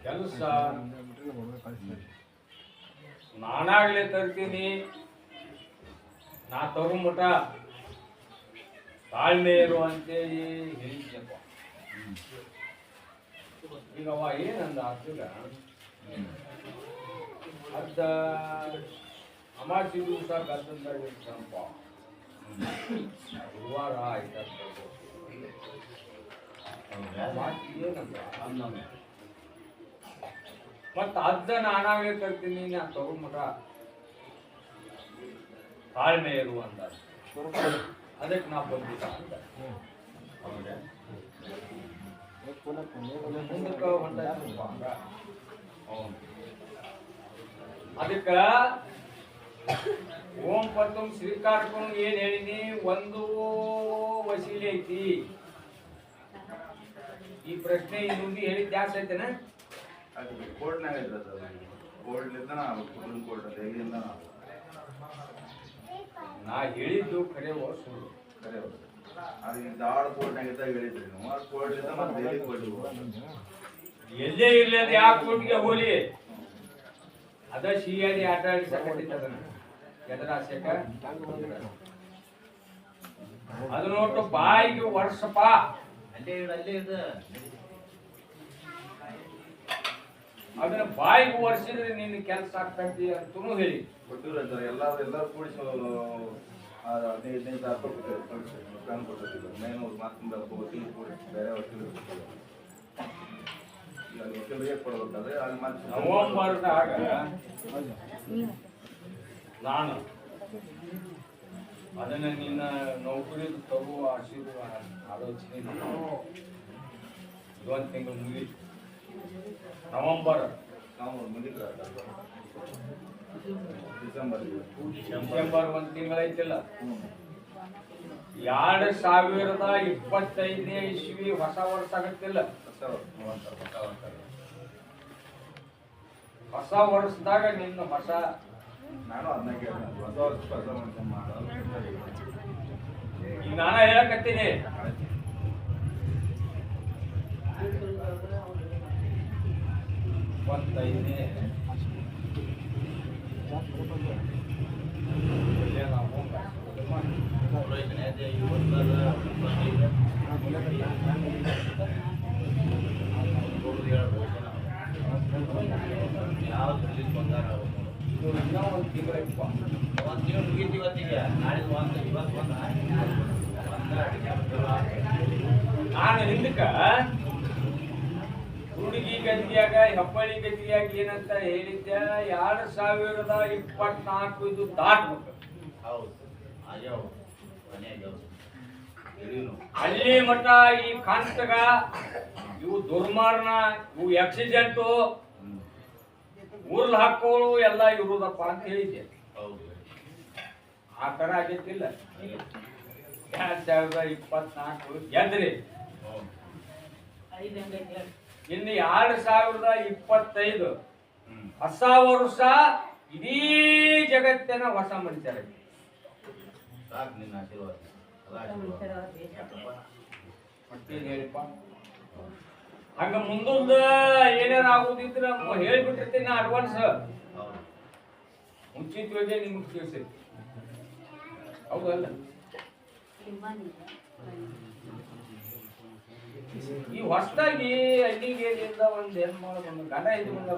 ಕೆಲಸ. ನಾನಾಗ್ಲೇ ತರ್ತೀನಿ. ನಾ ತಗೊಂಬಿಟ್ಟ ತಾಳ್ಮೆ ಇರು ಅಂತೇಳಿ ಹೇಳಿದ್ಯಪ್ಪ ಈಗ ಅವ ಏನಂದ ಅದ್ಗ ಅದ್ದ ಅಮಾಸಿ ದಿವಸ ಗದ್ದಲ್ದಾಗ ಇರ್ತಾನಪ್ಪ ಗುರುವಾರ ಆಯ್ತಾ ಏನಂದ ಮತ್ತ ಅದ್ದ ನಾನಾಗೇ ತರ್ತೀನಿ ನಾನು ತಗೊಂಬಿಟ್ಟ ತಾಳ್ಮೆ ಇರು ಅಂತ ಅದಕ್ಕೆ ನಾ ಬಂದಿದ್ದ ಅಂತ ಮುಂದಕ್ಕೆ. ಅವ್ನು. ಅದಕ್ಕ ಓಂ ಪತ್ತಂ ಸ್ವೀಕಾರಕ್ಕೂ ಏನ್ ಹೇಳಿನಿ ಒಂದು ವಸೀಲೆ ಐತಿ. ಈ ಪ್ರಶ್ನೆ ಇನ್ನೊಂದು ಹೇಳಿದ್ ಜಾಸ್ತಿ ಐತೆನ ಅದು ಕೋರ್ಟ್ನಾಗ ಇರ್ತದೆ ಕೋರ್ಟ್ಲಿಂದ ಸುಪ್ರೀಂ ಕೋರ್ಟ್ ಎಲ್ಲಿಂದ ನಾ? ಹೇಳಿದ್ದು ಖರೆ ಸುಳ್ಳು. ಕರೆ ಅದಕ್ಕೆ ಅದು ಈ ಧಾರವಾಡ ಕೋರ್ಟ್ನಾಗ ಇದ್ದಾಗ ಹೇಳಿದ್ರಿ ನೀವು. ಆ ಕೋರ್ಟ್ಲಿಂದ ಮತ್ತೆ ದೆಹಲಿ ಕೋರ್ಟ್ ಎಲ್ಲೇ ಇರ್ಲಿ ಅದು ಯಾವ ಕೋರ್ಟ್ಗೆ ಹೋಲಿ ಅದ ಸಿ ಐ ಡಿ ಆಟ ಆಡಿಸಕತ್ತಿತ್ತು ಅದನ್ನ. ಎದರ ಆಸೆಕ ಅದು ನೋಟು ಬಾಯಿಗೆ ವರ್ಷಪ್ಪ ಅಲ್ಲೇ ಇಡು ಅಲ್ಲೇ ಇಡು. ಅದನ್ನ ಬಾಯಿಗೆ ವರ್ಷಿದ್ರೆ ನಿನ್ನ ಕೆಲಸ ಆಗ್ತೈತಿ ಅಂತೂ ಹೇಳಿ. ಕೊಟ್ಟಿರೋ ಎಲ್ಲಾರು ಎಲ್ಲರೂ ಕೂಡಿಸಿ ಆ, ಹದಿನೈದು ಹದಿನೈದು ಸಾವಿರ ರೂಪಾಯಿ ಕೊಟ್ಟಿದ್ದಾರೆ ಪ್ಲಾನ್ ಕೊಟ್ಟಿದ್ರು ಮೇನೂರು ಮಾತಿಂದ ವಕೀಲ ಬೇರೆ ವಕೀಲರು ವಕೀಲರಿಗೆ ಕೊಡ್ಬೇಕಾದ್ರೆ ಅಲ್ಲಿ ಮತ್ತೆ ನವಂಬರ್ದಾಗ ನಾನು ಅದನ್ನ ನಿನ್ನ ನೌಕರಿ ತಗೋ ಆಶೀರ್ವಾದ ಆಲೋಚನೆ ಇದೊಂದು ತಿಂಗಳು ಮುಗಿ ನವಂಬರ್ ಡಿಸೆಂಬರ್ ಡಿಸೆಂಬರ್ ಒಂದು ತಿಂಗಳೈತಿಲ್ಲ. ಎರಡು ಸಾವಿರದ ಇಪ್ಪತ್ತೈದನೇ ಇಸ್ವಿ ಹೊಸ ವರ್ಷ ಆಗತ್ತಿಲ್ಲ. ಹೊಸ ವರ್ಷದಾಗ ನಿನ್ನ ಹೊಸ ನಾನು ಅದನ್ನ ಕೇಳಿದೆ ಹೊಸ ವರ್ಷ ಹೊಸ ಮನುಷ್ಯ ಮಾಡೋದು ಈಗ ನಾನು ಹೇಳಕತ್ತೀನಿ. ಇಪ್ಪತ್ತೈದನೇ. ರಿಲೀಸ್ ಬಂದಾರ ಒಂದು ಒಂದು ಇವತ್ತಿಗೆ ನಾಳೆ ಒಂದು ಇವತ್ತು ಒಂದು ನಾನು ಹಿಂದಕ್ಕೆ ಹುಡುಗಿ ಗದ್ದಿಯಾಗ ಹೆಬ್ಬಳ್ಳಿ ಗದ್ದಿಯಾಗ ಏನಂತ ಹೇಳಿದ್ದೆ ಎರಡ್ ಸಾವಿರದ ಇಪ್ಪತ್ನಾಲ್ಕು ಇದು ದಾಟ್ಬೇಕು ಹೌದು ಅಲ್ಲಿ ಮಠ, ಈ ಕಾಂತಗ, ಇವು ದುರ್ಮಾರ್ನ ಇವು ಆಕ್ಸಿಡೆಂಟು ಊರ್ಲ್ ಹಾಕೋಳು ಎಲ್ಲ ಇರುದಪ್ಪ ಅಂತ ಹೇಳಿದ್ದೆ. ಹೌದು. ಆ ತರ ಆಗಿದ್ದಿಲ್ಲ ಎರಡ್ ಸಾವಿರದ ಇಪ್ಪತ್ನಾಲ್ಕು ಎದ್ರಿ. ಇನ್ನು ಎರಡ್ ಸಾವಿರದ ಇಪ್ಪತ್ತೈದು ಹೊಸ ವರ್ಷ ಇಡೀ ಜಗತ್ತಿನ ಹೊಸ ಮನುಷ್ಯರ ನಿನ್ನ ಆಶೀರ್ವಾದ. ಹೇಳಿಪ್ಪ? ಹಂಗ ಮುಂದೊಂದು ಏನೇನ ಆಗುದಿದ್ರ ಹೇಳ್ಬಿಟ್ಟಿರ್ತೀನಿ ನಾ ಅಡ್ವಾನ್ಸ್ ಮುಂಚಿತವಾಗಿ ನಿಮ್ಗೆ ತಿಳಿಸೈತಿ ಹೌದಲ್ಲ? ಈ ಹೊಸದಾಗಿ ಒಂದು ಒಂದ್ ಮಾಡೋದು, ಒಂದು ಗಂಡ ಇದು ಬಂದ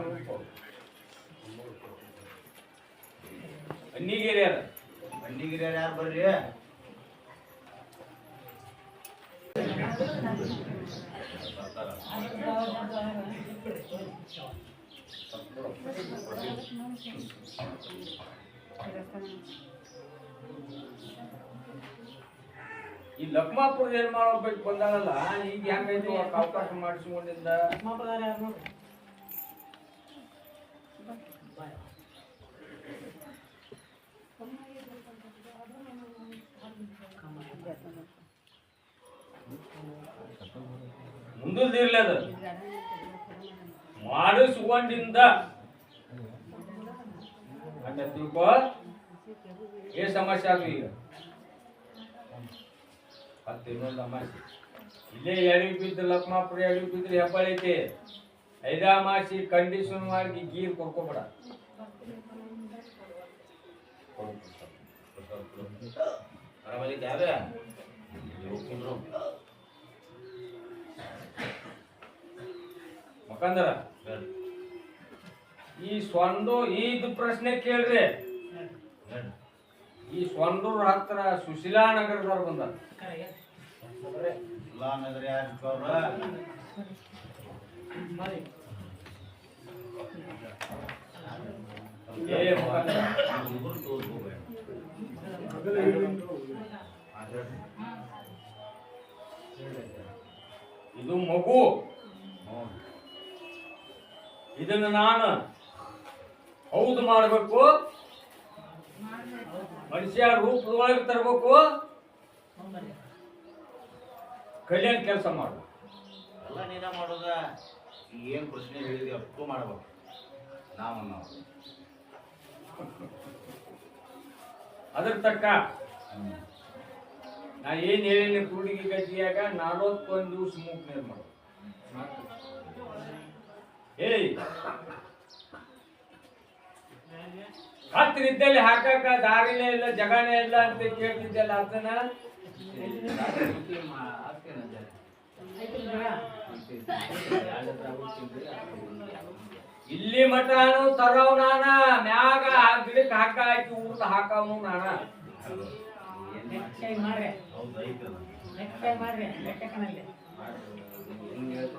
ಅದ ಬಂಡಿಗಿರಿ ಯಾರು ಬರ್ರಿ? ಈ ಲಕ್ಮಾಪುರ ನಿರ್ಮಾಣ ಮಾಡ್ಬೇಕು ಬಂದಾಳಲ್ಲ ಈಗ ಹೆಂಗೈತಿ ಅವಕಾಶ ಮಾಡಿಸ್ಕೊಂಡಿಂದ ಮುಂದಿರ್ಲಿ ಅದು ಮಾಡಿಸ್ಕೊಂಡಿಂದ ಅಂತ ತಿಳ್ಕೊ ಏ ಸಮಸ್ಯೆ ಅದು ಈಗ ಮತ್ತೆ ಇನ್ನೊಂದು ಸಮಸ್ಯೆ ಇಲ್ಲೇ ಎಳಿಗೆ ಬಿದ್ದು ಲಕ್ಮಾಪುರ ಎಳಿಗೆ ಬಿದ್ರೆ ಹೆಬ್ಬಾಳ ಐತಿ ಐದಾಮಾಸಿ ಕಂಡೀಷನ್ ಮಾಡಿ ಗೀರ್ ಕೊಡ್ಕೋಬೇಡ ಆರಾಮಲ್ಲಿ ಯಾವ್ದು ಕುಂದ್ರು ಮಕಂದರ ಈ ಸ್ವಂದು ಇದು ಪ್ರಶ್ನೆ ಕೇಳ್ರಿ. ಈ ಸ್ವಂದೂರ್ ಹತ್ರ ಸುಶೀಲಾ ನಗರದವ್ರು ಬಂದಾರ. ಇಬ್ರು ಇದು ಮಗು. ಇದನ್ನ ನಾನು ಹೌದು ಮಾಡಬೇಕು. ಮನುಷ್ಯ ರೂಪದೊಳಗೆ ತರಬೇಕು. ಕಲ್ಯಾಣ ಕೆಲಸ ಮಾಡು. ಎಲ್ಲ ನೀನ ಮಾಡೋದ? ಏನು ಪ್ರಶ್ನೆ ಹೇಳಿದ್ವಿ ಅಪ್ಪು ಮಾಡಬೇಕು. ನಾವು ನಾವು ಅದ್ರ ತಕ್ಕ ನಾ ಏನು ಹೇಳಿನ ಕೂಡಿಗೆ ಗಟ್ಟಿಯಾಗ ನಲವತ್ತೊಂದು ದಿವಸ ಮೂಕ್ ನೀರು ಮಾಡು. ಏಯ್. ಹತ್ತು ಇದ್ದಲ್ಲಿ ಹಾಕಕ್ಕ, ದಾರಿನೇ ಇಲ್ಲ, ಜಗನೇ ಇಲ್ಲ ಅಂತ ಕೇಳ್ತಿದ್ದೆಲ್ಲ ಅದನ್ನ ಇಲ್ಲಿ ಮಟನು ತರವ್ ನಾನ, ಮ್ಯಾಗ ಗಿಡಕ್ಕೆ ಹಾಕ, ಹಾಕಿ ಊಟ ಹಾಕವನು ನಾನ? ಅದು.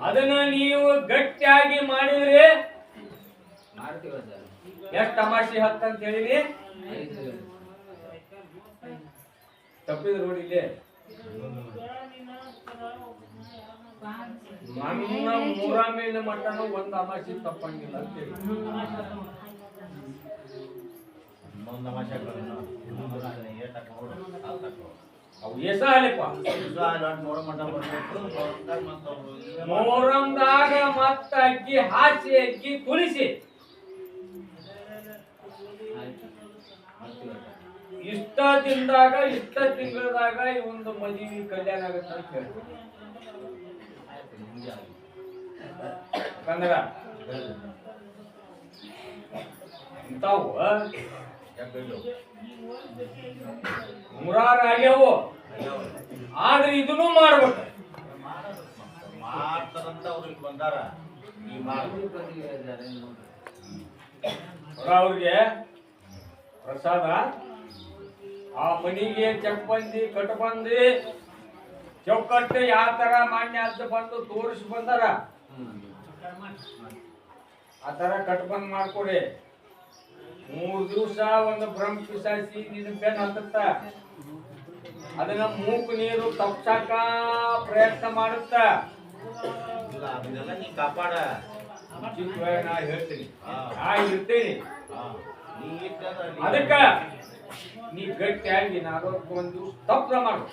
ಅದನ್ನ ನೀವು ಗಟ್ಟಿಯಾಗಿ ಮಾಡಿದ್ರಿ ಎಷ್ಟು ತಮಾಷೆ ಹತ್ತಂತ ಹೇಳಿರಿ? ತಪ್ಪಿದ್ರು ನೋಡಿ ಇಲ್ಲಿ. ನನ್ನ ಮೂರಾಮೇಲೆ ಮಟನು ಒಂದು ಅಮಾಸಿ ತಪ್ಪಂಗಿಲ್ಲ ಅಂತ ಹೇಳಿ ಇನ್ನೊಂದು ತಮಾಷೆ ಹಾಕೋಣ ನಾವು. ಇನ್ನೊಂದು ಅದನ್ನ ಏಟ್ ಹಾಕ್ಕೊಂಡು ಸಾಲ್ ಹಾಕ್ಕೊಂಡು. ಅವು ಎಸ ಅಲ್ಲಿಪ್ಪ ಇದು ಆ ಲಾಟ್ ನೋಡೋ ಮಟ್ಟ ಬರ್ಬೇಕು. ಬರ್ದಾಗ ಮತ್ತೆ ಅವ್ರು ಇದು ಮೊಹರಂದಾಗ ಮತ್ತ ಅಕ್ಕಿ ಹಾಸಿ ಅಕ್ಕಿ ತುಳಿಸಿ ಇಷ್ಟ ದಿನದಾಗ ಇಷ್ಟ ತಿಂಗಳದಾಗ ಈ ಒಂದು ಮದುವೆ ಕಲ್ಯಾಣ ಆಗತ್ತ ಅಂತ ಹೇಳ್ತೀನಿ ಕನ್ನಡ ಇಂತಾವು ಯಾಕಂದ್ರೆ ನೂರಾರು ಆಗ್ಯಾವು. ಆದ್ರೆ ಇದನ್ನು ಮಾಡ್ಬೇಕು. ಮಾಡ್ತಾರಂತ ಅವ್ರಿಗೆ ಬಂದಾರ ಅವ್ರಿಗೆ ಪ್ರಸಾದ, ಆ ಮನಿಗೆ ಚಪ್ಪಂದಿ ಕಟ್ಬಂದಿ, ಚೌಕಟ್ಟು ಯಾವ ತರ ಮಾನ್ಯ ಅಂತ ಬಂದು ತೋರಿಸಿ ಬಂದಾರ. ಆ ತರ ಕಟ್ಬಂದ್ ಮಾಡ್ಕೊಡಿ. ಮೂರ್ ದಿವಸ ಒಂದು ಬ್ರಹ್ಮ ಪಿಸಾಸಿ ನಿನ್ನ ಬೆನ್ನ ಹತ್ತತ್ತ ಅದನ್ನ ಮೂಕು ನೀರು ತಪ್ಸಾಕ ಪ್ರಯತ್ನ ಮಾಡುತ್ತ. ಇಲ್ಲ ಅದನ್ನೆಲ್ಲ ನೀ ಕಾಪಾಡ. ನಾ ಹೇಳ್ತೀನಿ. ನಾ ಇರ್ತೀನಿ ಅದಕ್ಕ ನೀ ಗಟ್ಟಿಯಾಗಿ ನಾನು ದಿವಸ ತಪ್ಪು ಮಾಡು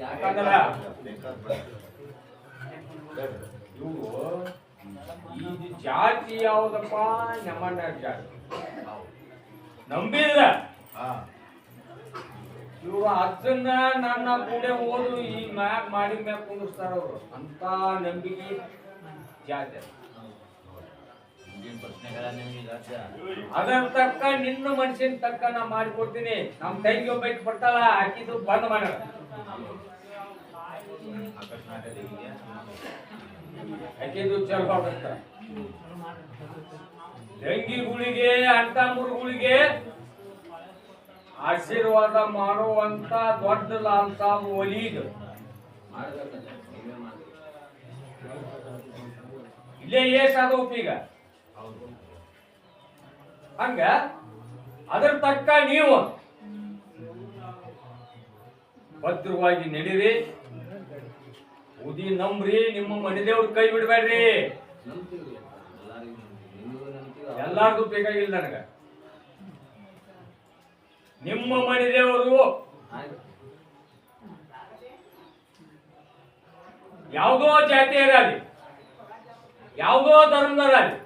ಯಾಕಂದ್ರ. ಇವು ಈ ಜಾತಿ ಯಾವ್ದಪ್ಪ ನಮ್ಮಣ್ಣ ಜಾತಿ. ನಂಬಿದ್ರ. ಇವ್ರು ಅದನ್ನ ನನ್ನ ಕೂಡೆ ಓದು ಈ ಮ್ಯಾಪ್ ಮಾಡಿ ಮ್ಯಾಪ್ ಕುಂದಿಸ್ತಾರ ಅವರು ಅಂತ ನಂಬಿಕೆ ಜಾತಿ ಅದನ್ನ. ಅದರ ತಕ್ಕ ನಿನ್ನ ಮನುಷ್ಯನ ತಕ್ಕ ನಾ ಮಾಡಿಕೊಡ್ತೀನಿ ನಮ್ ತಂಗಿ ಒಬ್ಬ ಬರ್ತಾಳ ಹಾಕಿದ್ದು ಬಂದ್ ಮಾಡ ಹಾಕಿದ್ದು ಚಲೋ ಆಗತ್ತ ತಂಗಿಗಳಿಗೆ ಆಶೀರ್ವಾದ ಮಾಡುವಂತ ದೊಡ್ಡ ಲಾಲ್ ಸಾಬ್ ಇಲ್ಲೇ ಏಸ್ ಅದ ಈಗ. ಹಂಗ? ಅದ್ರ ತಕ್ಕ ನೀವು ಭದ್ರವಾಗಿ ನಡೀರಿ. ಉದಿ ನಂಬ್ರಿ, ನಿಮ್ಮ ಮನೆದೇವ್ರ ಕೈ ಬಿಡ್ಬೇಡ್ರಿ. ಎಲ್ಲಾರ್ದು ಬೇಕಾಗಿಲ್ಲ ನನಗ. ನಿಮ್ಮ ಮನೆದೇವರು ಯಾವುದೋ ಜಾತಿಯರಾಗಲಿ ಯಾವುದೋ ಧರ್ಮದರಾಗಲಿ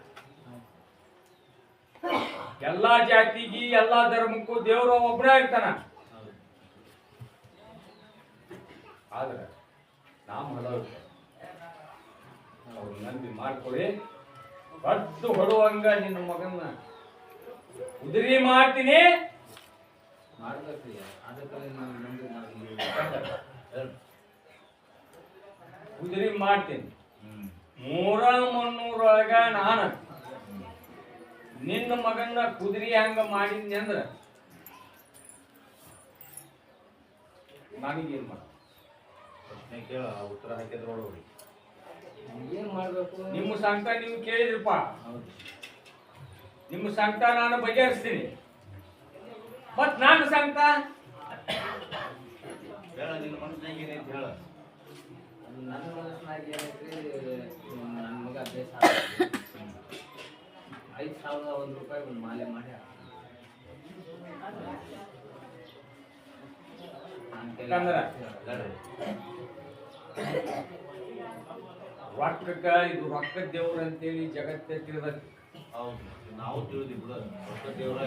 ಎಲ್ಲಾ ಜಾತಿಗೆ, ಎಲ್ಲಾ ಧರ್ಮಕ್ಕೂ ದೇವರು ಒಬ್ಬನೇ ಇರ್ತಾನ. ಆದ್ರೆ ನಾವು ಹಲವು ಅವ್ರು ನಂಬಿ ಮಾಡ್ಕೊಳ್ಳಿ. ಬದ್ದು ಹೊಡುವಂಗ ನಿನ್ನ ಮಗನ್ನ. ಉದುರಿ ಮಾಡ್ತೀನಿ. ಉದುರಿ ಮಾಡ್ತೀನಿ. ನೂರ ಮೂರ ಮುನ್ನೂರೊಳಗ ನಾನು. ನಿನ್ನ ಮಗನ್ನ ಕುದುರಿ ಹಂಗ ಮಾಡಿದ್ನಿ ಅಂದ್ರ ನನಗೇನ್ ಮಾಡ ಕೇಳ ಉತ್ತರ ಹಾಕಿದ್ರ ಒಳಗೆ ಏನು ಮಾಡ್ಬೇಕು? ನಿಮ್ಮ ಸಂಕಟ ನೀವು ಕೇಳಿದ್ರಪ್ಪ. ಹೌದು. ನಿಮ್ಮ ಸಂಕಟ ನಾನು ಬಗೆಹರಿಸ್ತೀನಿ. ಮತ್ ನಾನು ಸಂಕಟ? ಹೇಳ ನಿನ್ನ ಮನಸ್ಸಿನಾಗ ಏನೈತಿ ಹೇಳ. ನನ್ನ ಮನಸ್ಸಿನಾಗ ಏನೈತ್ರಿ ನನ್ನ ಮಗ ಅಭ್ಯಾಸ ಐದು ಸಾವಿರದ ಒಂದು ರೂಪಾಯಿ ಒಂದು ಮಾಲೆ ಮಾಡಿ ರೊಕ್ಕಕ್ಕ ಇದು ರೊಕ್ಕ ದೇವ್ರ ಅಂತೇಳಿ ಜಗತ್ತೇ ತಿಳಿದ ಹೌದು ನಾವು ತಿಳಿದಿ ಬಿಡ ರೊಕ್ಕ ದೇವ್ರ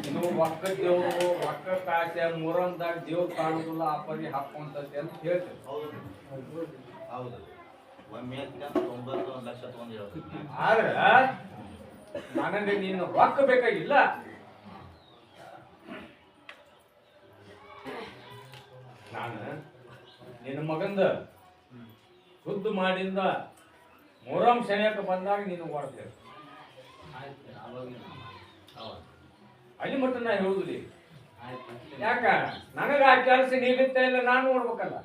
ಇನ್ನು ರೊಕ್ಕ ದೇವ್ರು ರೊಕ್ಕ ಕಾಸೆ ಮೂರಂದಾಗ ದೇವ್ರು ಕಾಣುದಿಲ್ಲ ಆ ಪರಿ ಹಾಕೊಂತತಿ ಅಂತ ಹೇಳ್ತೇವೆ. ಹೌದು ಹೌದು. ಒಮ್ಮೆ ಒಂಬತ್ತು ಒಂದು ಲಕ್ಷ ತಗೊಂಡಿರೋದು ಆದ್ರ ನನಗೆ ನೀನು ರೊಕ್ಕ ಬೇಕಾಗಿಲ್ಲ. ನಾನು ನಿನ್ನ ಮಗಂದ ಖುದ್ದು ಮಾಡಿಂದ ಮೊರಂ ಸೆಣೆಯಕ್ಕೆ ಬಂದಾಗ ನೀನು ಓಡ್ತೇವೆ. ಅಲ್ಲಿ ಮಟ್ಟ ನಾ ಹೇಳುದಿಲ್ಲ. ಯಾಕ? ನನಗ ಆ ಕೆಲಸ ನೀಡುತ್ತೆ ಇಲ್ಲ ನಾನು ನೋಡ್ಬೇಕಲ್ಲ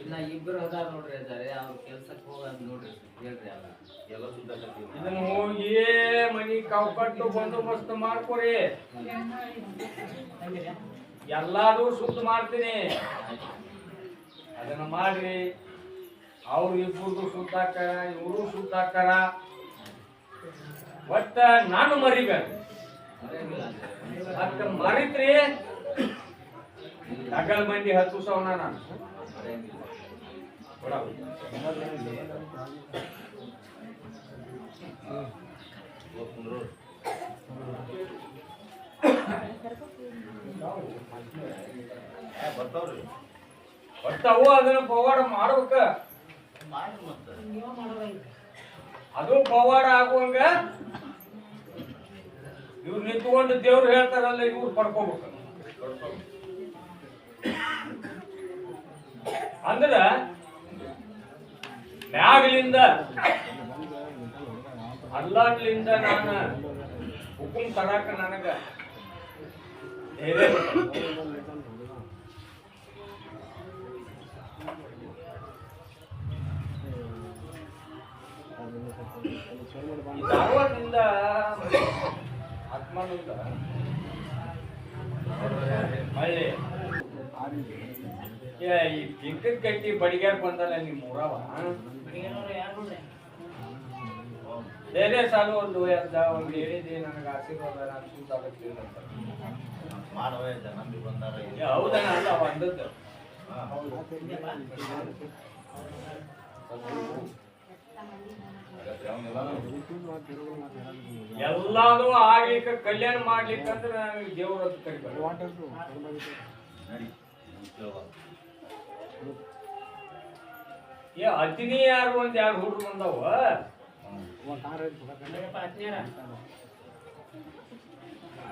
ಇನ್ನ ಇಬ್ಬರು ಅದಾರ ನೋಡ್ರಿ ಅದಾರೆ ಅವ್ರ ಕೆಲ್ಸಕ್ಕೆ ಹೋಗೋದ್ ನೋಡ್ರಿ ಹೇಳ್ರಿ ಅಲ್ಲ ಎಲ್ಲ ಇದನ್ನ ಹೋಗಿ ಮನಿ ಕವ್ಕಟ್ಟು ಬಂದೋಬಸ್ತ್ ಮಾಡ್ಕೊರಿ. ಎಲ್ಲಾರು ಶುದ್ಧ ಮಾಡ್ತೀನಿ. ಅದನ್ನ ಮಾಡ್ರಿ. ಅವ್ರು ಇಬ್ಬರು ಶುದ್ಧ ಹಾಕಾರ ಇವರು ಶುದ್ಧ ಹಾಕಾರ ಒಟ್ಟ ನಾನು ಮರಿಬೇಡ ಅಷ್ಟ ಮರಿತ್ರಿ. ಡಗಲ್ ಮಂದಿ ಹತ್ತು ಸಾವಿರ ನಾನು. ಬರ್ತಾವ್ರಿ ಬರ್ತಾವು ಅವು ಅದನ್ನ ಪವಾಡ ಮಾಡ್ಬೇಕ. ಮಾಡಿ ಮತ್ತೆ. ಅದು ಪವಾಡ ಆಗುವಂಗ ಇವ್ರು ನಿಂತ್ಕೊಂಡು ದೇವ್ರು ಹೇಳ್ತಾರಲ್ಲ ಇವ್ರು ಪಡ್ಕೋಬೇಕು. ಅಂದ್ರ ಮ್ಯಾಗ್ಲಿಂದ ಅಲ್ಲಾಗ್ಲಿಂದ ನಾನು ಹುಕುಂ ತರಾಕ ನನಗ ಧಾರವಾಡದಿಂದ ಏ, ಈ ಪಿಂಕದ ಕಟ್ಟಿ ಬಡಿಗ್ಯಾರ ಬಂದಲ್ಲ ನಿಮ್ಮ ಊರವ? ಬೇರೆ ಸಾಲು ಒಂದು ಅಂತ ಒಂದು ಹೇಳಿದೆ ನನಗೆ ಆಶೀರ್ವಾದ ನಾನು ಆಗತ್ತೆ ಅಂತ ಮಾಡವ ನಂಬಿ ಬಂದಾರ ಏ, ಹೌದನ ಅಲ್ಲ ಒಂದದ್ದು. ಎಲ್ಲಾನು ಆಗ್ಲಿಕ್ಕೆ ಕಲ್ಯಾಣ ಮಾಡ್ಲಿಕ್ಕಂದ್ರೆ ನನಗೆ ದೇವ್ರ ಹತ್ರ ಕರಿಬೇಕು ನಡಿ. ಕೇಳುವ ಏ ಅತಿನಿ ಯಾರು ಒಂದ್ ಎರಡು ಹುಡುಗ ಬಂದವ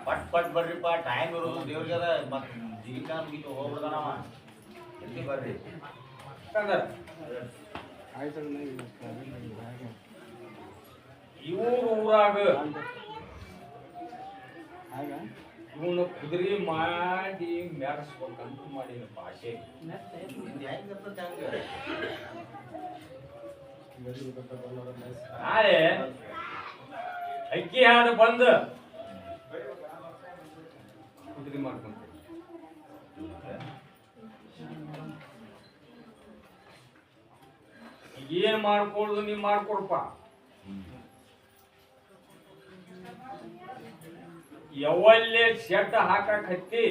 ಪಟ್ ಪಟ್ ಬರ್ರಿಪ್ಪ ಟೈಮ್ ಇರೋದು ದೇವ್ರಿಗೆ ಅದ. ಮತ್ ಜೀವಿಕಾ ಮುಗಿತು ಹೋಗ್ಬಿಡ್ದಾನವ ಎಲ್ಲಿ ಬರ್ರಿ? ಇವ್ರ ಊರಾಗ ಇವನು ಕುದುರೆ ಮಾಡಿ ಮೆರೆಸ್ಬೇಕಂತ ಮಾಡಿದ ಭಾಷೆ. ನಾಳೆ ಅಕ್ಕಿ ಹಾಡು ಬಂದು. ಕುದುರೆ ಮಾಡ್ಕೊಂತ. ಏನ್ ಮಾಡ್ಕೊಳ್ಳೋದು ನೀವ್ ಮಾಡ್ಕೊಡ್ಪ. ಯಾವಲ್ಲೇ ಶೆಡ್ ಹಾಕಕ್ ಹತ್ತಿ,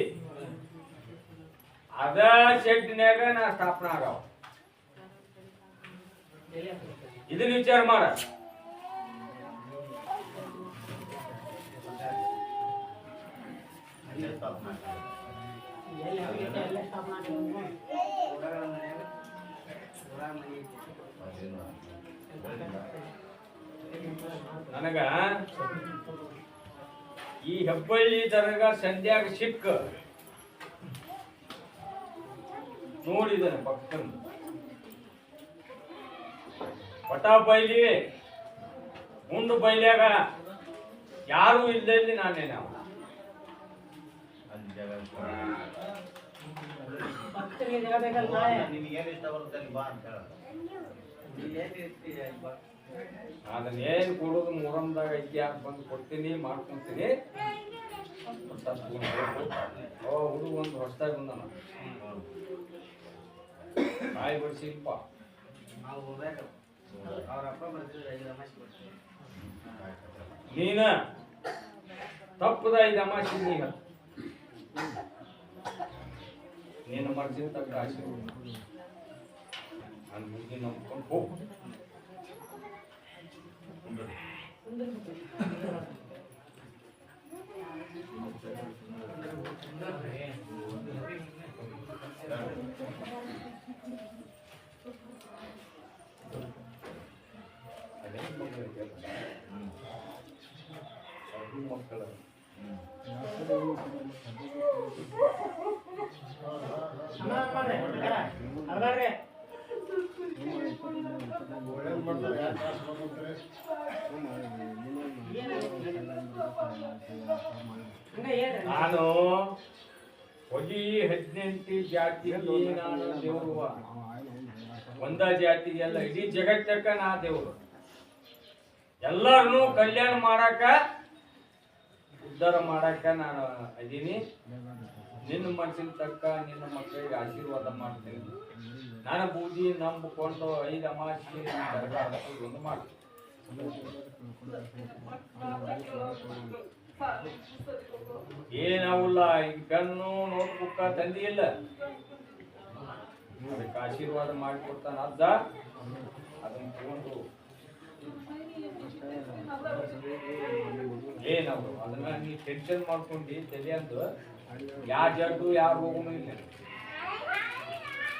ಅದ ಶೆಡ್ನ್ಯಾಗ ನಾ ಸ್ಥಾಪನೆ ಆಗವ. ಇದನ್ನ ವಿಚಾರ ಮಾಡ. ಅಲ್ಲೇ ನನಗ ಈ ಹೆಬ್ಬಳ್ಳಿ ದರ್ಗಾ ಸಂಧ್ಯಾಗ ಸಿಕ್ಕ. ನೋಡಿದನ ಪಕ್ಕ ಪಟ ಬೈಲಿ ಮುಂಡು ಬೈಲಿಯಾಗ ಯಾರು ಇಲ್ಲದಲ್ಲಿ ನಾನೇ ನಾವು. ನಿನಗೇನು ಇಷ್ಟ ಬರುತ್ತೆ ಬಾ ಅಂತ ಹೇಳ. ಅದನ್ನ ಏನ್ ಕೊಡೋದು ಮೂರಮ್ದಾಗ ಐತಿ ಯಾಕೆ ಬಂದು ಕೊಡ್ತೀನಿ, ಮಾಡ್ಕೊಂತೀನಿ. ಅವ ಹುಡುಗ ಒಂದು ಹೊಸದಾಗಿ ಬಂದಾನ. ಕಾಯಿ ಬಡಿಸಿಲ್ಪ ನೀನ ತಪ್ಪದ ಐದು ನೀಗ ನೀನು ಮರ್ಜಿನ ತಕ್ಕ ಆಸೆ ನಾನು ಮುಗಿ ನಂಬ್ಕೊಂಡು ಹೋಗು ಅದೇ ಮಕ್ಕಳಿಗೆ ಅದು ಮಕ್ಕಳ ಅಣ್ಣ ಮಾಡ್ರಿ ಅರ್ಗಾಡ್ರಿ ಹಂಗ ಹೇಳ್ರಿ ನಾನು ಹೊಗಿ ಹದಿನೆಂಟು ಜಾತಿ ನಾನು ದೇವರು. ಒಂದ ಜಾತಿಗೆಲ್ಲ ಇಡೀ ಜಗತ್ತಕ್ಕ ನಾ ದೇವರು. ಎಲ್ಲರನ್ನೂ ಕಲ್ಯಾಣ ಮಾಡಾಕ, ಉದ್ಧಾರ ಮಾಡಾಕ ನಾನು ಅದೀನಿ ನಿನ್ನ ಮನಸ್ಸಿನ ತಕ್ಕ ನಿನ್ನ ಮಕ್ಕಳಿಗೆ ಆಶೀರ್ವಾದ ಮಾಡ್ತೀನಿ. ನಾನು ಬೂದಿ ನಂಬಿಕೊಂಡು ಐದು ಅಮಾಸಿ ಒಂದು ಮಾಡಿ ಏನಾವಲ್ಲ ಈಗ ಪೆನ್ನು ನೋಟ್ ಬುಕ್ಕ ತಂದಿ ಇಲ್ಲ? ಅದಕ್ಕೆ ಆಶೀರ್ವಾದ ಮಾಡಿಕೊಡ್ತಾನ ಅದ್ದ ಅದನ್ನು ತಗೊಂಡು ಏನವರು ಅದನ್ನ ನೀ ಟೆನ್ಷನ್ ಮಾಡ್ಕೊಂಡು ತಲೆ ಅಂದು. ಯಾರು ಜಡ್ಡು, ಯಾರು ಹೋಗೋನು ಇಲ್ಲ.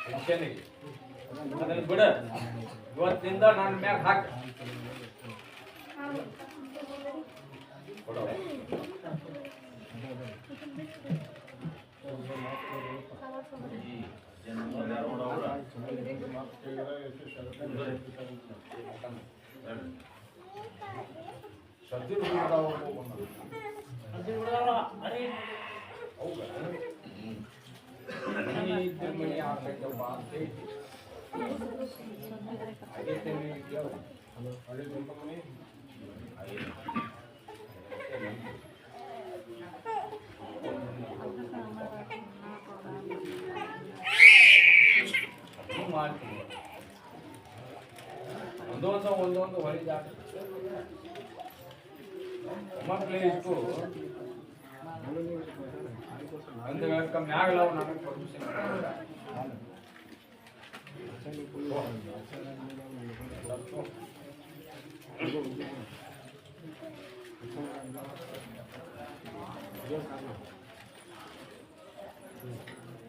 ಟೆನ್ಷನ್ ಇಲ್ಲ. ಅದನ್ನ ಬಿಡ. ಇವತ್ತಿಂದ ನನ್ನ ಮ್ಯಾಗ ಹಾಕ. ಹೌದಾ? ಮನೆ ಇದ್ರ ಮನೆ ಆಗ್ಬೇಕಪ್ಪ ಅಂತ ಹೇಳಿ ಆಗೈತೆ ಮನೆ ಕೇಳು. ಐದು. ಅದನ್ನು ಮಾಡ್ತೀನಿ ಒಂದೊಂದು ಒಂದೊಂದು ಹೊಳಿದ ಮಕ್ಕಳು ಇಷ್ಟು ಒಂದು ವೇಳೆ ಮ್ಯಾಗಲ ನನಗೆ ಪರ್ಮಿಷನ್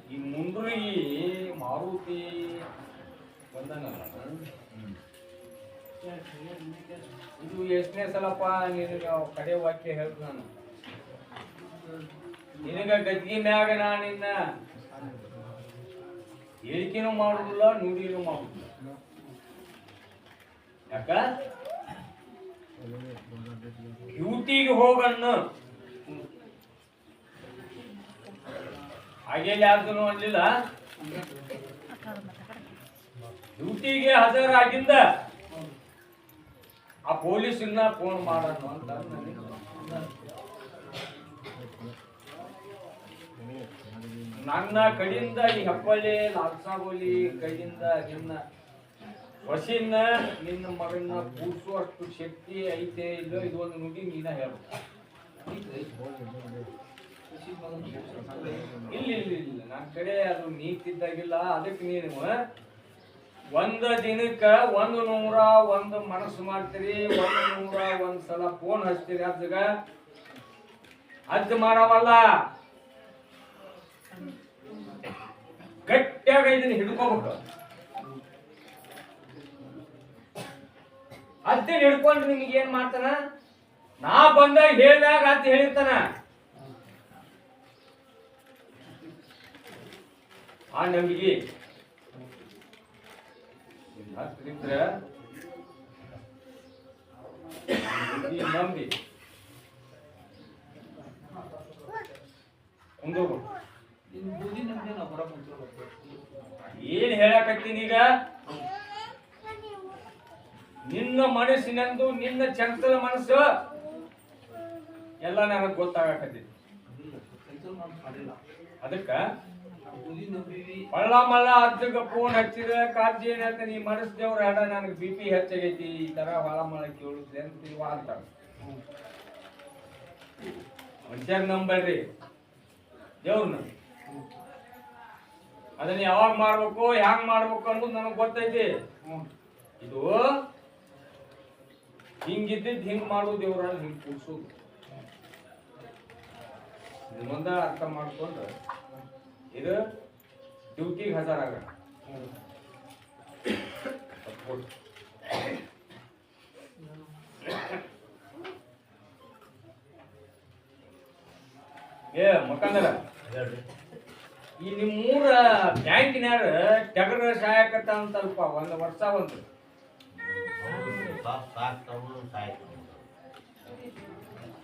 ಈ ಮುಂದ್ರಿ ಮಾರುತಿ ಬಂದಂಗಲ್ಲ? ಇದು ಎಷ್ಟನೇ ಸಲಪ್ಪ? ನಿನಗ ಕಡೆ ವಾಕ್ಯ ಹೇಳ್ತು ನಾನು. ನಿನಗ ಗದ್ಗಿ ಮ್ಯಾಗ ನಾ ನಿನ್ನ ಹೇಳಿಕೆನೂ ಮಾಡುದಿಲ್ಲ ನುಡಿನೂ ಮಾಡುದಿಲ್ಲ. ಯಾಕ? ಡ್ಯೂಟಿಗೆ ಹೋಗನ್ನ. ಹಾಗೆ ಯಾರ್ದು ಅಲ್ಲಿಲ್ಲ ಡ್ಯೂಟಿಗೆ ಹಾಜರಾಗಿಂದ ಆ ಪೊಲೀಸನ್ನ ಫೋನ್ ಮಾಡೋಣ ಅಂತ ನನಗೆ ನನ್ನ ಕಡೆಯಿಂದ ಈ ಹೆಪ್ಪಳ್ಳಿ ಲಾಲ್ಸಾಗೋಲಿ ಕೈಯಿಂದ ನಿನ್ನ ವಸಿನ ನಿನ್ನ ಮಗನ್ನ ಕೂಡಿಸುವಷ್ಟು ಶಕ್ತಿ ಐತೆ ಇಲ್ಲೋ ಇದು ಒಂದು ನುಡಿ ನೀನ ಹೇಳ್ಬೇಕು. ಇಲ್ಲ ಇಲ್ಲ ಇಲ್ಲ. ನನ್ನ ಕಡೆ ಅದು ನೀತಿದ್ದಾಗಿಲ್ಲ. ಅದಕ್ಕೆ ನೀನು ಒಂದ ದಿನಕ್ಕ ಒಂದು ನೂರ ಒಂದು ಮನಸ್ಸು ಮಾಡ್ತೀರಿ. ಒಂದು ನೂರ ಒಂದ್ ಸಲ ಫೋನ್ ಹಚ್ತೀರಿ. ಅದ್ಗ ಅದ್ ಮಾಡವಲ್ಲ ಗಟ್ಟಿಯಾಗಿ ಇದನ್ನ ಹಿಡ್ಕೋಬೇಕು ಅಜ್ಜನ್ ಹಿಡ್ಕೊಂಡ್ರೆ ನಿಮ್ಗೆ ಏನ್ ಮಾಡ್ತಾನ? ನಾ ಬಂದಾಗ ಹೇಳಿದಾಗ ಅಂತ ಹೇಳಿರ್ತಾನ. ಆ ನಂಬಿಕೆ ನಂಬಿ ಮುಂದೋಗು ಏನ್ ಹೇಳಕತ್ತೀನಿ ಈಗ? ನಿನ್ನ ಮನಸ್ಸಿನಂದು, ನಿನ್ನ ಚಂಚಲ ಮನಸ್ಸು ಎಲ್ಲ ನನಗೆ ಗೊತ್ತಾಗತ್ತೈತಿ ಅದಕ್ಕ? ಮಳ್ಳ ಮಳ್ಳ ಅಜ್ಜಗ ಫೋನ್ ಹಚ್ಚಿದ ಕಾಜಿ ಏನಂತ ನೀ ಮನಸ್ ದೇವ್ರ ಹಾಡ ನನಗೆ ಬಿ ಪಿ ಹೆಚ್ಚಾಗೈತಿ, ಈ ತರ ಹೊಳ ಮಳ ಕೇಳುತ್ತೆ ಅಂತ ಅಂತ ಮನುಷ್ಯರ್ ನಂಬಲ್ರಿ. ದೇವ್ರನ್ನ. ಅದನ್ನ ಯಾವಾಗ ಮಾಡ್ಬೇಕು ಹ್ಯಾಂಗ್ ಮಾಡ್ಬೇಕು ಅನ್ನೋದು ನನಗೆ ಗೊತ್ತೈತಿ. ಇದು ಹಿಂಗಿದ್ದಿದ್ ಹಿಂಗ್ ಮಾಡೋದು ದೇವ್ರ ಹಿಂಗ್ ಕೂಡ್ಸುದು. ನಿಮ್ಮಂದ ಅರ್ಥ ಮಾಡ್ಕೊಂಡು ಇದು ಡ್ಯೂಟಿಗೆ ಹಜಾರಾಗ ಏ ಮಕ್ಕಂದರ ಈ ನಿಮ್ಮೂರ ಬ್ಯಾಂಕಿನ್ಯಾರ ಟಗರ ಸಹಾಯಕತ್ತ ಅಂತಲ್ಪ ಒಂದು ವರ್ಷ ಒಂದು.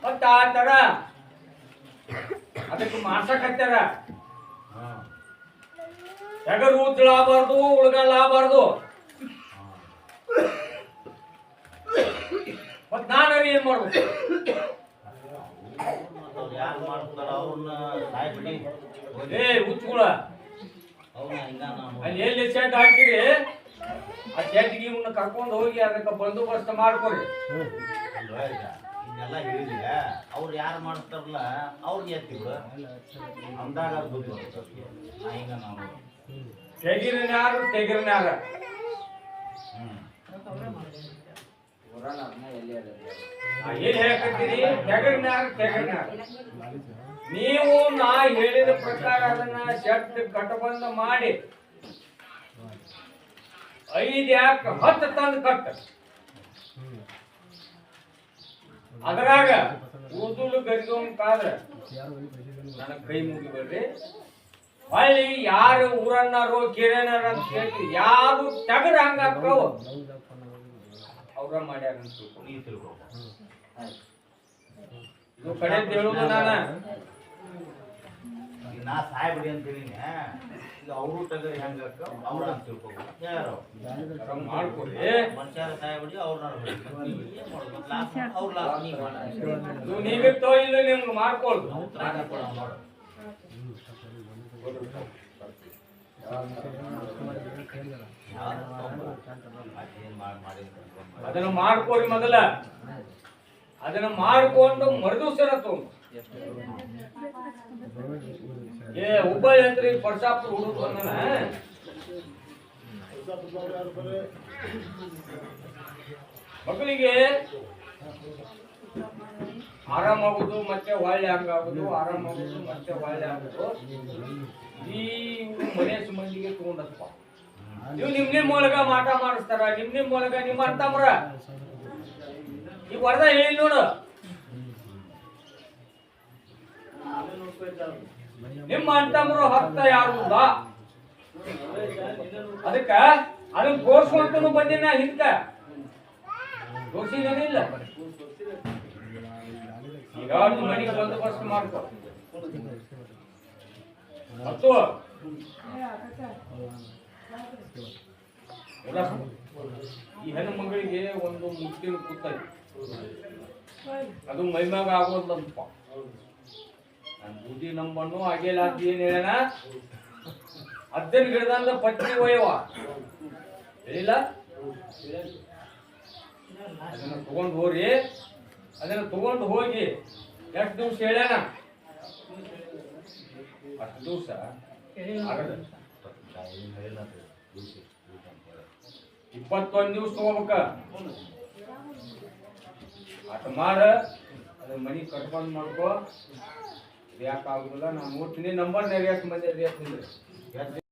ಮತ್ತ ಆ ತರ ಅದಕ್ಕೆ ಮಾಡ್ಸಕತ್ತಾರ ಟಗರು ಉಜ್ಲಾಬಾರ್ದು ಉಳ್ಗಲಾಬಾರ್ದು. ಮತ್ ನಾನು ಏನ್ ಮಾಡ್ಬೇಕು? ಅವ್ರು ಯಾರು ಮಾಡ್ತಾರ ಅವ್ರನ್ನ ಸಾಯ್ಬಿಡಿ. ಏ ಉಚ್ಗುಳ ಅವ್ರನ್ನ ಹಿಂಗ ಅಲ್ಲಿ ಎಲ್ಲಿ ಶೆಡ್ ಹಾಕಿರಿ? ಆ ಶೆಡ್ಗೆ ಇವನ್ನ ಕರ್ಕೊಂಡು ಹೋಗಿ ಅದಕ್ಕೆ ಬಂದೋಬಸ್ತ್ ಮಾಡ್ಕೊರಿ. ಇದನ್ನೆಲ್ಲ ಹೇಳಿದಿಲ್ಲ ಅವ್ರು ಯಾರು ಮಾಡ್ತಾರಲ್ಲ ಅವ್ರಿಗೆ ಎತ್ತಿ ಬಿಡು. ಅಂದಾಗ ಅದು ಬುದ್ಧಿ ಬರ್ತದೆ ನಾ ಹಿಂಗ ನಾವು ತೆಗಿರಿನ್ಯಾರು ತೆಗಿರಿನ್ಯಾರ. ಹ್ಮ್. ಊರಾನ ಅದನ್ನ ಎಲ್ಲಿ ಆ, ಏನ್ ಹೇಳಕತ್ತೀರಿ ತೆಗರಿನ್ಯಾರ ತೆಗರಿನ್ಯಾರ ನೀವು ನಾ ಹೇಳಿದ ಪ್ರಕಾರ ಅದನ್ನ ಶೆಡ್ ಕಟ್ಟಬಂದ ಮಾಡಿ ಐದ್ ಯಾಕ ಹತ್ತು ತಂದು ಕಟ್ಟ. ಅದರಾಗ ಕೂದಲು ಗರಿಗೋನ್ ಕಾದ್ರ ನನಗ್ ಕೈ ಮುಗಿಬೇಡ್ರಿ ಅಲ್ಲಿ ಯಾರು ಊರನ್ನಾರೋ ಕಿರಣರ ಅಂತ ಕೇಳಿ ಯಾರು ತೆಗದ ಹಂಗಾಕವು ಅವ್ರ ಮಾಡ್ಯಾರ ಅಂತ ತಿಳ್ಕೊ. ನೀ ತಿಳ್ಕೊಬೇಕು ಇದು ಕಡೆ ಹೇಳುದು ನಾನ ಈಗ ನಾ ಸಾಯ್ಬಿಡಿ ಅಂತ ಹೇಳಿನಿ. ಈಗ ಅವರು ಟಗರಿ ಹೆಂಗ ಅವ್ರ ಅಂತ ತಿಳ್ಕೊಬೇಕು ಯಾರು? ಹಂಗ್ ಮಾಡ್ಕೊರಿ ಮನುಷ್ಯರ ಸಾಯ್ಬಿಡಿ ಅವ್ರನ್ನ ಏನ್ ಮಾಡೋದು ಲಾಸ್ ಅವ್ರ ಲಾಸ್ ನೀ ಮಾಡ ಇದು ನೀವಿತ್ತೋ ಇಲ್ಲ ನಿಮ್ಗೆ ಮಾಡ್ಕೊಳ್ದು ತ್ರಾಣ ಕೊಡ ನೋಡು ಯಾವ್ದು ತಗೊಂಡು ಮತ್ತೇನ್ ಮಾಡ್ ಮಾಡಿ ಅದನ್ನ ಮಾಡ್ಕೊಳ್ಳಿ ಮೊದಲ. ಅದನ್ನ ಮಾಡ್ಕೊಂಡು ಮರುದಿವ್ಸನ ತಗೊಂಡು. ಏ ಹುಬ್ಬಳ್ಳಿ ಹತ್ರ ಈ ಪರ್ಸಾಪುರ ಹುಡುಗ ಬಂದನ ಮಕ್ಕಳಿಗೆ ಆರಾಮಾಗುದು ಮತ್ತೆ ಒಳ್ಳೆ ಹಂಗಾಗುದು ಆರಾಮಾಗುದು ಮತ್ತೆ ಒಳ್ಳೆ ಆಗುದು. ಈ ಮನೆ ಮಂದಿಗೆ ತಗೊಂಡಪ್ಪ. ನೀವು ನಿಮ್ ನಿಮ್ ಮೂಲಕ ಮಾಟ ಮಾಡಿಸ್ತಾರ ನಿಮ್ ನಿಮ್ ಮೂಲಕ ನಿಮ್ಮ ಅಂತಮ್ರ ಈ ಹೊಡೆದ ಹೇಳಿ ನೋಡು. ನಿಮ್ಮ ಅಂತಮ್ರು ಹತ್ತ ಯಾರು ಬಾ ಅದಕ್ಕ ಅದನ್ನ ತೋರ್ಸ್ಕೊಂತನು ಬಂದಿನ ಹಿಂದ ತೋರ್ಸಿದೇನಿಲ್ಲ ಈಗ ನಿಮ್ಮ ಮನೆಗೆ ಬಂದೋಬಸ್ತ್ ಮಾಡ್ಕೊ. ಈ ಹೆಣ್ಣು ಮಗಳಿಗೆ ಒಂದು ಮುಟ್ಟಿನ ಕೂತೈತಿ ಅದು ಮೈಮ್ಯಾಗ ಆಗೋದಂತಪ್ಪ ನನ್ನ ಬುದ್ಧಿ ನಂಬಣ್ಣು ಆಗಿಲ್ಲ ಅಂತ ಏನ್ ಹೇಳಣ ಹದ್ದನ್ ಗಿಡದಂದ ಪತ್ನಿ ಒಯ್ಯವ ಹೇಳಿಲ್ಲ? ಅದನ್ನ ತಗೊಂಡು ಹೋರಿ. ಅದನ್ನ ತಗೊಂಡು ಹೋಗಿ ಎಷ್ಟು ದಿವ್ಸ ಹೇಳ್ಯಾನ? ಅಷ್ಟು ದಿವ್ಸ. ಅದು. ಇಪ್ಪತ್ತೊಂದು ದಿವಸ ತಗೋಬೇಕ? ಅಟ್ ಮಾಡ, ಅದ್ರ ಮನಿ ಕಟ್ಕೊಂಡ್ ಮಾಡ್ಕೋ. ಯಾಕಾಗುದಿಲ್ಲ ನಾನು ನೋಡ್ತೀನಿ ನಂಬರ್ ನೆರೆಯಕ್ಕೆ ಮಂದಿ ಎಷ್ಟು